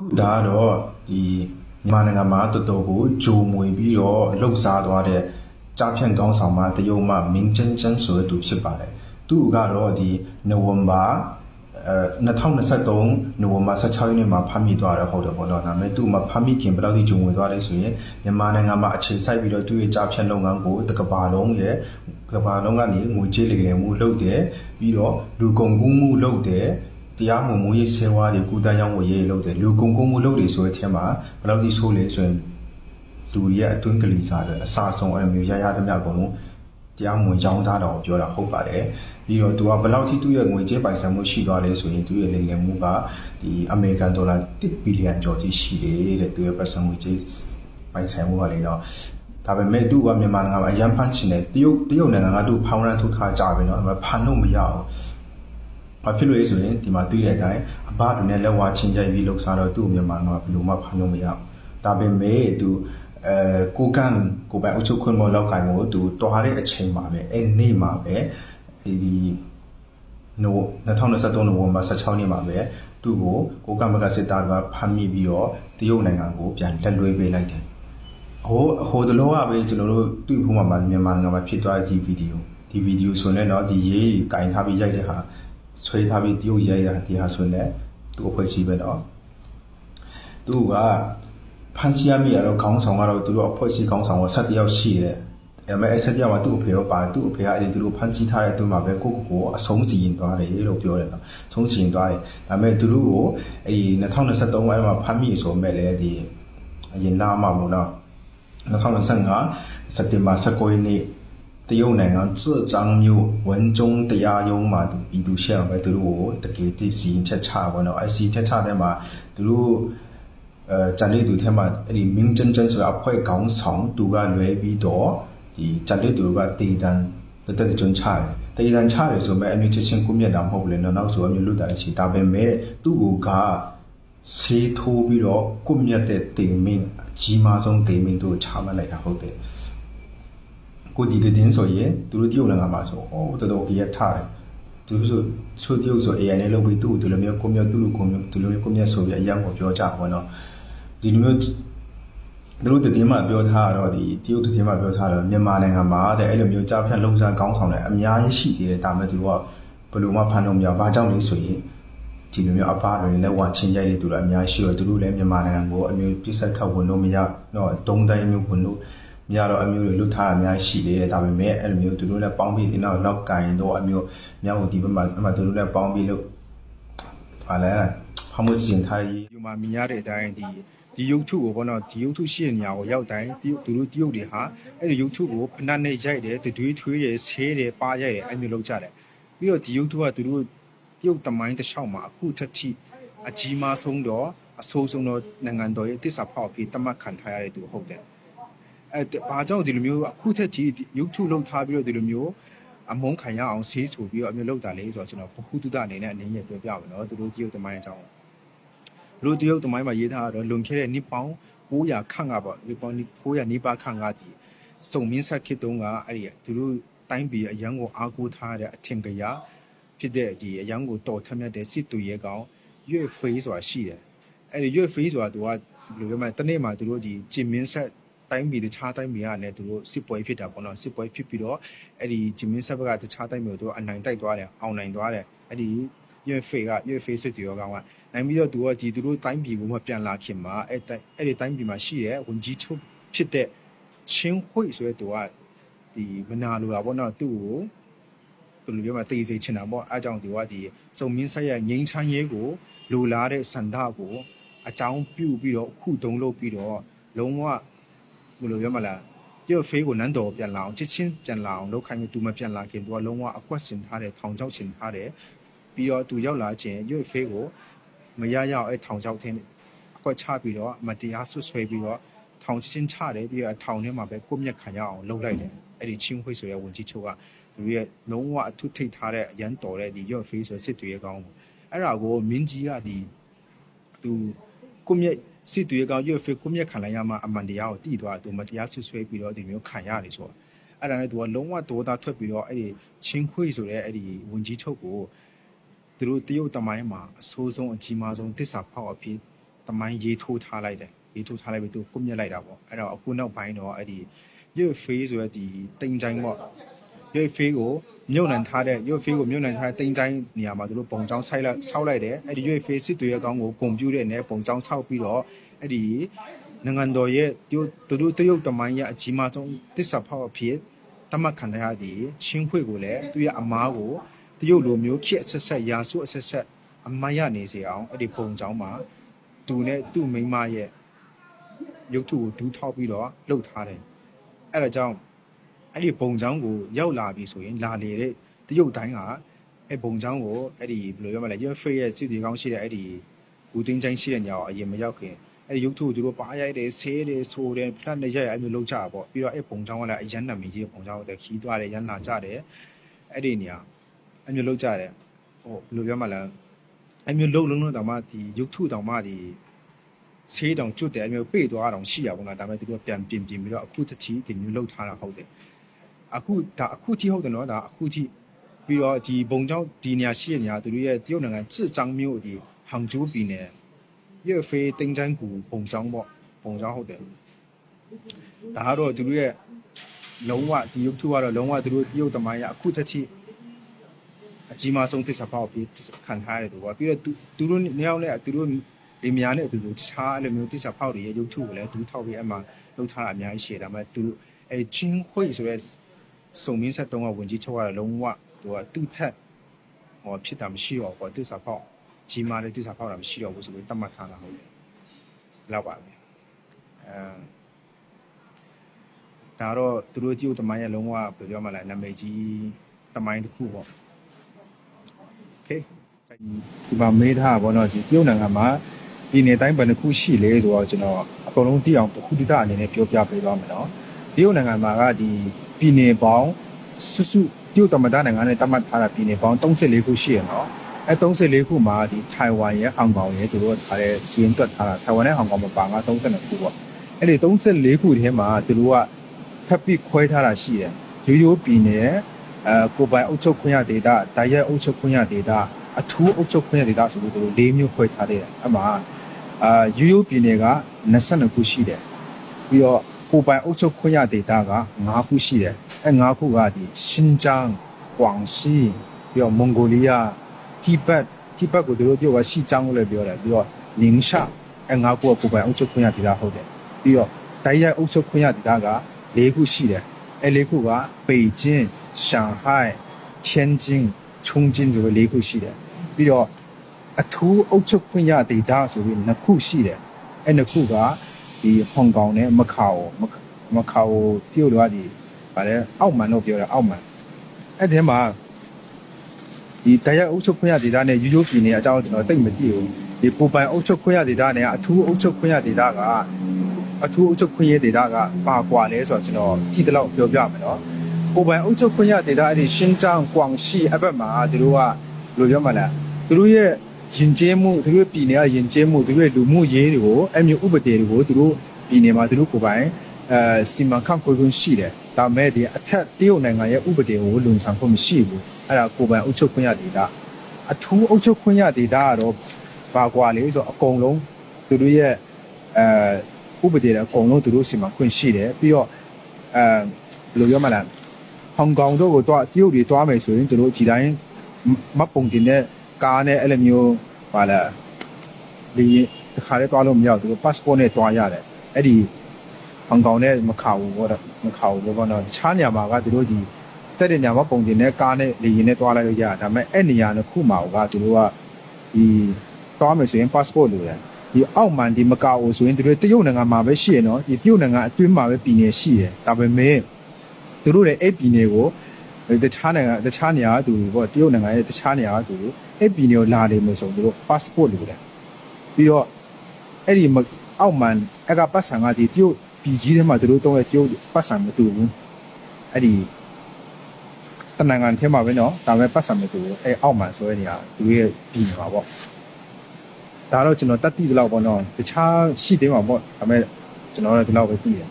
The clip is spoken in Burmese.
ခုဒါကတော့ဒီမြန်မာနိုင်ငံမှာတော်တော်ကိုဂျုံမွေပြီးတော့လှုပ်ရှားသွားတဲ့ကြားဖြန့်ကောင်းဆောင်မတရုတ်မှမင်းကျန်းကျန်းဆိုတဲ့သူဖြစ်ပါတယ်သူကတော့ဒီနိုဝင်ဘာအဲ2023နိုဝင်ဘာ16ရက်နေ့မှာဖမ်းမိသွားတယ်ဟုတ်တယ်ပေါ့နော်ဒါပေမဲ့သူ့မှာဖမ်းမိခင်ဘယ်လောက်ထိဂျုံဝင်သွားလဲဆိုရင်မြန်မာနိုင်ငံမှာအခြေစိုက်ပြီးတော့သူ့ရဲ့ကြားဖြန့်လုပ်ငန်းကိုတစ်ကမ္ဘာလုံးရဲ့ကမ္ဘာလုံးကနေငွေကြေးလေလည်မှုလုပ်တယ်ပြီးတော့လူကုန်ကူးမှုလုပ်တယ် တရားမှုမူရေးဆေးဝါးတွေကုသရောင်းဝယ်ရေးလုပ်တယ်လူကုန်ကုန်မှုလုပ်တယ်ဆိုတဲ့အထက်မှာဘယ်လောက်ကြီးဆိုးလဲဆိုရင်လူတွေရဲ့အတွင်းကလေးစားတယ်အစာဆုံးအဲ့လိုမျိုးရရသမျှအကုန်လုံးတရားမဝင်ကြောင်းစားတော်ကိုပြောတာဟုတ်ပါတယ်ပြီးတော့သူကဘယ်လောက်ထိသူ့ရဲ့ငွေကြေးပိုင်ဆိုင်မှုရှိသွားလဲဆိုရင်သူ့ရဲ့လိမ်လည်မှုကဒီအမေရိကန်ဒေါ်လာ1ဘီလီယံကျော်ကြီးရှိတယ်တဲ့သူ့ရဲ့ပတ်စံငွေကြေးပိုင်ဆိုင်မှုကလေတော့ဒါပေမဲ့သူ့ကမြန်မာနိုင်ငံမှာအရန်ဖန်ချင်တယ်တရုတ်တရုတ်နိုင်ငံကသူ့ဖောင်းရန်ထုတ်ထားကြပြီနော်အဲ့မှာဖန်လို့မရအောင် ဘာဖြစ်လို့လဲဆိုရင်ဒီမှာသိတဲ့အတိုင်းအဘတွေနဲ့လက်ဝါချင်းရိုက်ပြီးလှုပ်ရှားတော့သူ့မြန်မာကဘယ်လိုမှဖမ်းလို့မရဘူး။ဒါပေမဲ့သူအဲကိုကန်ကိုပိုင်အုပ်ချုပ်ခွင့်မလောက်ကင်ကိုသူတွားတဲ့အချိန်မှာပဲအဲ့နေ့မှာပဲဒီနို2023နိုဝင်ဘာ16နေ့မှာပဲသူ့ကိုကိုကန်ဘက်ကစစ်သားကဖမ်းမိပြီးတော့တရုတ်နိုင်ငံကိုပြန်လက်လွှဲပေးလိုက်တယ်။ဟိုဟိုတလောကပဲကျွန်တော်တို့တွေ့ဖို့မှာမြန်မာနိုင်ငံမှာဖြစ်သွားတဲ့ဒီဗီဒီယိုဒီဗီဒီယိုဆိုရင်တော့ဒီရေးကင်ထားပြီးရိုက်တဲ့ဟာ ဆွဲထားပြီးတရုတ်ရဲရဒီဟာဆိုရင်လည်းသူ့အဖွဲ့အစည်းပဲတော့သူကဖန်စီရမိရတော့ခေါင်းဆောင်ကတော့သူတို့အဖွဲ့အစည်းခေါင်းဆောင်က7ယောက်ရှိတယ်အဲမဲ့အဲ့7ယောက်ကသူ့အဖေရောပါသူ့အဖေကအဲ့ဒီသူတို့ဖန်စီထားတဲ့သူမှာပဲကိုကိုကိုအဆုံးစီရင်သွားတယ်လို့ပြောတယ်နော်ဆုံးစီရင်သွားတယ်ဒါပေမဲ့သူတို့ကိုအဲ့ဒီ2023အဲမှာဖမ်းမိဆိုမဲ့လေဒီအရင်လာမှာမို့နော်2025စက်တင်ဘာ19ရက်နေ့ တရုတ်နိုင်ငံစေကျန်းမြို့ဝန်ကျုံတရားရုံးမှာသူပြည်သူရှေ့အောင်ပဲသူတို့ကိုတကယ်သိစီချက်ချပါတော့အဲ့စီချက်ချတဲ့မှာသူတို့အဲဂျန်လေးသူထဲမှာအဲ့ဒီမင်းကျန်းကျန်းဆိုအဖွဲ့ကောင်းဆောင်သူကလွဲပြီးတော့ဒီဂျန်လေးသူကတည်တန်းတက်တက်ကျွန်းချတယ်တည်တန်းချတယ်ဆိုမဲ့အမျိုးချက်ချင်းကိုမြတ်တာမဟုတ်ဘူးလေနော်နောက်ဆိုအမျိုးလူတာရှိဒါပေမဲ့သူ့ကိုကဆေးထိုးပြီးတော့ကိုမြတ်တဲ့တေမင်းအကြီးမားဆုံးတေမင်းတို့ချမှတ်လိုက်တာဟုတ်တယ် ကိုကြည်တဲ့တင်းဆိုရင်သူတို့တရုတ်နိုင်ငံမှာဆိုဟောတော်တော်ကြီးရထားတယ်သူဆိုချိုတရုတ်ဆို AI နဲ့လုပ်ပြီးသူ့ကိုဒီလိုမျိုးကိုမျိုးသူ့လိုကိုမျိုးဒီလိုမျိုးကိုမျိုးဆိုပြီးအရင်ကပြောကြပါတော့ဒီလိုမျိုးသူတို့တည်င်းမှာပြောထားတော့ဒီတရုတ်တည်င်းမှာပြောထားတော့မြန်မာနိုင်ငံမှာတဲ့အဲ့လိုမျိုးကြားဖြတ်လုံစားကောင်းဆောင်တဲ့အများကြီးရှိသေးတယ်ဒါပေမဲ့သူကဘယ်လိုမှဖမ်းလို့မရဘာကြောင့်လဲဆိုရင်ဒီလိုမျိုးအပားတွေလက်ဝါချင်းရိုက်နေသူတို့အများရှိတော့သူတို့လည်းမြန်မာနိုင်ငံကိုအမျိုးပြစ်ဆက်ခတ်ဝင်လို့မရတော့တုံးတိုင်းမျိုးဝင်လို့ မြရတော့အမျိုးတွေလွတ်ထားတာများရှိတယ်ဒါပေမဲ့အဲ့လိုမျိုးသူတို့လည်းပေါင်းပြီးဒီနောက်လောက်ကင်တော့အမျိုးမြောက်ဒီဘက်မှာအမှသူတို့လည်းပေါင်းပြီးလို့ဟာလဲဖမှုစင်ထားရေးဒီမှာမြင်ရတဲ့အတိုင်းဒီဒီရုပ်ထုကိုပေါ့နော်ဒီရုပ်ထုရှိတဲ့နေရာကိုရောက်တိုင်းဒီသူတို့တရုတ်တွေဟာအဲ့ဒီရုပ်ထုကိုဖဏနဲ့ရိုက်တယ်တတွေးထွေးတယ်ဆေးတယ်ပါရိုက်တယ်အဲ့မျိုးလုပ်ကြတယ်ပြီးတော့ဒီရုပ်ထုကသူတို့တရုတ်တမိုင်းတစ်လျှောက်မှာအခုထက်ထိအကြီးမားဆုံးတော့အဆိုးဆုံးတော့နိုင်ငံတော်ရဲ့တစ္ဆာဖောက်ပြီးတတ်မှတ်ခံထားရတဲ့သူဟုတ်တယ် အဲဘာကြောင့်ဒီလိုမျိုးအခုထက်ထိရုပ်ထုလုံထားပြီးတော့ဒီလိုမျိုးအမုန်းခံရအောင်ဆေးဆိုပြီးတော့အမျိုးလောက်တာလေဆိုတော့ကျွန်တော်ဘဟုတုတအနေနဲ့အနေနဲ့ပြောပြမယ်နော်သူတို့တရုတ်တမိုင်းအကြောင်းဘလို့တရုတ်သမိုင်းမှာရေးထားတော့လွန်ခဲ့တဲ့နှစ်ပေါင်း900ခန့်ကပေါ့နှစ်ပေါင်း900နီးပါးခန့်ကဒီစုံမင်းဆက်ခေတ်တုန်းကအဲ့ဒီသူတို့တိုင်းပြည်အရန်ကိုအားကိုးထားတဲ့အထင်ကရဖြစ်တဲ့ဒီအရန်ကိုတော်ထက်မြတ်တဲ့စစ်တူရဲကောင်ရွေဖေးဆိုတာရှိတယ်အဲ့ဒီရွေဖေးဆိုတာသူကဘယ်လိုပြောမလဲတနေ့မှာသူတို့ဒီဂျင်မင်းဆက် တိုင်းပြည်တခြားတိုင်းပြည်ကလည်းသူတို့စစ်ပွဲဖြစ်တာပေါ့နော်စစ်ပွဲဖြစ်ပြီးတော့အဲ့ဒီဂျင်မင်းဆက်ဘက်ကတခြားတိုင်းပြည်ကိုသူကအနိုင်တိုက်သွားတယ်အောင်နိုင်သွားတယ်အဲ့ဒီရွေဖေးကရွေဖေးစစ်တူရဲကောင်ကနိုင်ပြီးတော့သူကဒီသူတို့တိုင်းပြည်ကိုမှပြန်လာခင်မှာအဲ့တိုင်းအဲ့ဒီတိုင်းပြည်မှာရှိတဲ့ဝန်ကြီးချုပ်ဖြစ်တဲ့ချင်းဝှိဆိုတဲ့သူကဒီမနာလိုတာပေါ့နော်သူ့ကိုဘယ်လိုပြောမလဲတေးစေချင်တာပေါ့အားကြောင့်သူကဒီစုံမင်းဆက်ရဲ့ငိမ့်ချမ်းရေးကိုလိုလားတဲ့စန္ဒကိုအကြောင်းပြုပြီးတော့အခုတုံးလုပ်ပြီးတော့လုံးဝ ဘယ်လိုပြောမလဲပြည့်ဖေးကိုနန်းတော်ပြန်လာအောင်ချစ်ချင်းပြန်လာအောင်လုပ်ခိုင်းပြီးသူမပြန်လာခင်သူကလုံးဝအကွက်ဆင်ထားတယ်ထောင်ချောက်ဆင်ထားတယ်ပြီးတော့သူရောက်လာခြင်းရွေဖေးကိုမရရအောင်အဲ့ထောင်ချောက်ထင်းအကွက်ချပြီးတော့မတရားဆွဆွဲပြီးတော့ထောင်ချင်းချတယ်ပြီးတော့ထောင်ထဲမှာပဲကိုမြက်ခံရအောင်လှုပ်လိုက်တယ်အဲ့ဒီချင်းဝှိဆိုတဲ့ဝင်ကြီးချုပ်ကသူရဲ့လုံးဝအထုထိတ်ထားတဲ့အရန်တော်တဲ့ဒီရော့ဖေးဆိုစစ်တွေရဲ့ကောင်းအဲ့ဒါကိုမင်းကြီးကဒီသူကိုမြက် စစ်တွေရဲ့ကောင်းရော့ဖေးကိုမြက်ခံလိုက်ရမှအမှန်တရားကိုတည်သွားသူမတရားဆွဆွဲပြီးတော့ဒီမျိုးခံရတယ်ဆိုတော့အဲ့ဒါနဲ့သူကလုံးဝဒေါသထွက်ပြီးတော့အဲ့ဒီချင်းခွေဆိုတဲ့အဲ့ဒီဝင်ကြီးချုပ်ကိုသူတို့တရုတ်တမိုင်းမှာအဆိုးဆုံးအကြီးမားဆုံးတစ္ဆာဖောက်အဖြစ်တမိုင်းရေးထိုးထားလိုက်တယ်ရေးထိုးထားလိုက်ပြီးသူကွမြက်လိုက်တာပေါ့အဲ့တော့အခုနောက်ပိုင်းတော့အဲ့ဒီရွတ်ဖေးဆိုတဲ့ဒီတိမ်ချိုင်းပေါ့ ရွတ်ဖေးကိုမြုပ်နှံထားတဲ့ရွတ်ဖေးကိုမြုပ်နှံထားတဲ့တိမ်ချိုင်းနေရာမှာသူတို့ပုံချောင်းဆိုင်လိုက်ဆောက်လိုက်တယ်အဲ့ဒီရွတ်ဖေးစစ်တွေရဲ့အကောင်းကိုဂုံပြူတဲ့နဲ့ပုံချောင်းဆောက်ပြီးတော့အဲ့ဒီနိုင်ငံတော်ရဲ့သူသူတို့တရုတ်တမိုင်းရဲ့အကြီးမားဆုံးတစ္ဆာဖောက်အဖြစ်တမတ်ခံရတဲ့ချင်းခွေကိုလည်းသူရဲ့အမားကိုတရုတ်လိုမျိုးခေတ်အဆက်ဆက်ရာစုအဆက်ဆက်အမတ်ရနေစေအောင်အဲ့ဒီပုံချောင်းမှာသူနဲ့သူ့မိန်းမရဲ့ရုပ်ထုကိုဒူးထောက်ပြီးတော့လှုပ်ထားတယ်အဲ့ဒါကြောင့် အဲ့ဒီဘုံချောင်းကိုရောက်လာပြီဆိုရင်လာလေတဲ့တရုတ်တိုင်းကအဲ့ဘုံချောင်းကိုအဲ့ဒီဘယ်လိုပြောမလဲ your face ရဲ့စစ်တီကောင်းရှိတဲ့အဲ့ဒီဘူတင်းချိုင်းရှိတဲ့ညောင်အရင်မရောက်ခင်အဲ့ဒီရုပ်ထုကိုသူတို့ပါရိုက်တယ်ဆေးတယ်ဆိုတယ်ဖလတ်နဲ့ရိုက်ရအဲ့လိုလုပ်ကြတာပေါ့ပြီးတော့အဲ့ဘုံချောင်းကလည်းအရန်နာမည်ကြီးဘုံချောင်းကိုခီးသွားတယ်ရန်လာကြတယ်အဲ့ဒီနေရာအဲ့လိုလုပ်ကြတယ်ဟိုဘယ်လိုပြောမလဲအဲ့မျိုးလုံးလုံးတော့တောင်မှဒီရုပ်ထုတောင်မှဒီဆေးတောင်ကျွတ်တယ်အမျိုးပေ့သွားတောင်ရှိရပါတော့ဒါပေမဲ့သူတို့ပြန်ပြင်ပြင်ပြီးတော့အခုတစ်ချီဒီမျိုးလောက်ထားတာဟုတ်တယ် အခုဒါအခုကြီးဟုတ်တယ်နော်ဒါအခုကြီးပြီးတော့ဒီဘုံကျောင်းဒီနေရာရှိတဲ့နေရာသူတို့ရဲ့တရုတ်နိုင်ငံစစ်ကြောင်းမျိုးဒီဟန်ဂျူးပြည်နယ်ရွေဖေးတင်ချန်းကူဘုံကျောင်းပေါ့ဘုံကျောင်းဟုတ်တယ်ဒါကတော့သူတို့ရဲ့လုံးဝဒီရုပ်ထုကတော့လုံးဝသူတို့တရုတ်သမိုင်းရအခုတစ်ချီအကြီးမားဆုံးသစ္စာပေါက်ပြီးခံထားရတယ်သူကပြီးတော့သူသူတို့နေရာနဲ့သူတို့လီမယာနဲ့အတူတူတခြားအဲ့လိုမျိုးတစ္ဆာဖောက်တွေရဲ့ရုပ်ထုကိုလည်းဒူးထောက်ပြီးအမှလှုပ်ထားတာအများကြီးရှိတယ်ဒါပေမဲ့သူအဲ့ဒီချင်းခွေဆိုတဲ့ စုံမင်းဆက်တုံးကဝင်ကြီးချုပ်ရတာလုံးဝသူကသူ့ထက်ဟောဖြစ်တာမရှိတော့ဘူးပေါ့တစ္ဆာဖောက်ကြီးမားတဲ့တစ္ဆာဖောက်တာမရှိတော့ဘူးဆိုပြီးတတ်မှတ်ထားတာဟုတ်တယ်လောက်ပါပဲအဲဒါတော့သူတို့ကြည့်တမိုင်းရဲ့လုံးဝဘယ်လိုပြောမလဲနာမည်ကြီးတမိုင်းတစ်ခုပေါ့ okay ဒီမှာမေးထားပါတော့ဒီပြုတ်နိုင်ငံမှာပြည်နယ်တိုင်းဘယ်နှခုရှိလဲဆိုတော့ကျွန်တော်အကုန်လုံးသိအောင်တစ်ခုတိတအနေနဲ့ပြောပြပေးပါမယ်နော်ဒီပြုတ်နိုင်ငံမှာကဒီ ပြည်နယ်ပေါင်းစုစုပြုတ်တမတနိုင်ငံနဲ့တတ်မှတ်ထားတာပြည်နယ်ပေါင်း34ခုရှိရနော်အဲ34ခုမှာဒီထိုင်ဝမ်ရဲ့ဟောင်ကောင်ရဲ့သူတို့ထားတဲ့စီးရင်တွက်ထားတာထိုင်ဝမ်နဲ့ဟောင်ကောင်မှာပါငါ32ခုပေါ့အဲ့ဒီ34ခုထဲမှာသူတို့ကထပ်ပြီးခွဲထားတာရှိတယ်ရိုးရိုးပြည်နယ်အဲကိုပိုင်အုပ်ချုပ်ခွင့်ရဒေတာဒါရက်အုပ်ချုပ်ခွင့်ရဒေတာအထူးအုပ်ချုပ်ခွင့်ရဒေတာဆိုပြီးသူတို့၄မျိုးခွဲထားတယ်အမှအာယူယူပြည်နယ်က22ခုရှိတယ်ပြီးတော့ ကိုပိုင်အုပ်ချုပ်ခွင့်ရဒေတာက9ခုရှိတယ်အဲ9ခုကဒီရှင်ကျန်းကွမ်စီပြီးတော့မွန်ဂိုလီးယားတိဘက်တိဘက်ကိုသူတို့ပြောကရှီကျန်းလို့လည်းပြောတယ်ပြီးတော့နင်းရှာအဲ9ခုကကိုပိုင်အုပ်ချုပ်ခွင့်ရဒေတာဟုတ်တယ်ပြီးတော့တိုက်ရိုက်အုပ်ချုပ်ခွင့်ရဒေတာက၄ခုရှိတယ်အဲ၄ခုကပေကျင်းရှန်ဟိုင်天津ချုံကျင်းဆိုပြီး၄ခုရှိတယ်ပြီးတော့အထူးအုပ်ချုပ်ခွင့်ရဒေတာဆိုပြီးနှစ်ခုရှိတယ်အဲနှစ်ခုက ဒီဟောင်ကောင်နဲ့မကာအိုမကာမကာအိုတရုတ်တွေကဒီဗါလဲအောက်မန်လို့ပြောတယ်အောက်မန်အဲ့ဒီမှာဒီတရားအုပ်ချုပ်ခွင့်ရဒေတာနဲ့ရိုးရိုးပြည်နယ်အကြောင်းကျွန်တော်တိတ်မသိဘူးဒီပူပိုင်အုပ်ချုပ်ခွင့်ရဒေတာနဲ့အထူးအုပ်ချုပ်ခွင့်ရဒေတာကအထူးအုပ်ချုပ်ခွင့်ရဒေတာကပါကွာလဲဆိုတော့ကျွန်တော်ကြည့်တယ်လို့ပြောပြမယ်နော်ကိုယ်ပိုင်အုပ်ချုပ်ခွင့်ရဒေတာအဲ့ဒီရှင်းကြောင်း၊ကွမ်ရှီအဘက်မှာသူတို့ကဘယ်လိုပြောမှလဲသူတို့ရဲ့ ယဉ်ကျေးမှုသူတို့ပြည်နယ်ကယဉ်ကျေးမှုသူတို့ရဲ့လူမှုရေးတွေကိုအဲ့မျိုးဥပဒေတွေကိုသူတို့ပြည်နယ်မှာသူတို့ကိုယ်ပိုင်အဲစီမံခန့်ခွဲခွင့်ရှိတယ်ဒါပေမဲ့ဒီအထက်တရုတ်နိုင်ငံရဲ့ဥပဒေကိုလွန်ဆန်ခွင့်မရှိဘူးအဲ့ဒါကိုယ်ပိုင်အုပ်ချုပ်ခွင့်ရဒေတာအထူးအုပ်ချုပ်ခွင့်ရဒေတာကတော့ဘာကွာလဲဆိုတော့အကုန်လုံးသူတို့ရဲ့အဲဥပဒေတွေအကုန်လုံးသူတို့စီမံခွင့်ရှိတယ်ပြီးတော့အဲဘယ်လိုပြောမှလဲဟောင်ကောင်တို့ကိုတော့တရုတ်တွေတွားမယ်ဆိုရင်တို့ဒီတိုင်းမပုံတင်တဲ့ ကားနဲ့အဲ့လိုမျိုးပါလာဒီတခါလေးတွားလို့မရဘူးသူ passport နဲ့တွားရတယ်အဲ့ဒီဟောင်ကောင်နဲ့မခါဘူးဘောတော့မခါဘူးဘောတော့တခြားနေရာမှာကသူတို့ဒီတက်တဲ့နေရာမှာပုံတင်တဲ့ကားနဲ့လေယာဉ်နဲ့တွားလိုက်လို့ရတယ်ဒါပေမဲ့အဲ့နေရာတစ်ခုမှာကသူတို့ကဒီတွားမယ်ဆိုရင် passport လိုတယ်ဒီအောက်မှန်ဒီမကာအိုဆိုရင်သူတို့တရုတ်နိုင်ငံမှာပဲရှိရနော်ဒီတရုတ်နိုင်ငံအတွင်းမှာပဲပြည်နယ်ရှိတယ်ဒါပေမဲ့သူတို့လည်းအဲ့ပြည်နယ်ကို တခြားနိုင်ငံတခြားနေရာကသူတွေပေါ့တရုတ်နိုင်ငံရဲ့တခြားနေရာကသူတွေအဲ့ပြည်နယ်ကိုလာတယ်လို့ဆိုသူတို့ passport လိုတယ်ပြီးတော့အဲ့ဒီအောက်မှန်အကပတ်ဆံကဒီတရုတ်ပြည်ကြီးထဲမှာသူတို့တုံးရဲ့တရုတ်ပတ်ဆံမတူဘူးအဲ့ဒီတနင်္ဂနွေထဲမှာပဲနော်ဒါပေမဲ့ပတ်ဆံမတူဘူးအဲ့အောက်မှန်ဆိုတဲ့နေရာသူရဲ့ပြည်နယ်ပါပေါ့ဒါတော့ကျွန်တော်တတ်သိတယ်လို့ပေါ့နော်တခြားရှိသေးမှာပေါ့ဒါပေမဲ့ကျွန်တော်လည်းဒီလောက်ပဲသိတယ်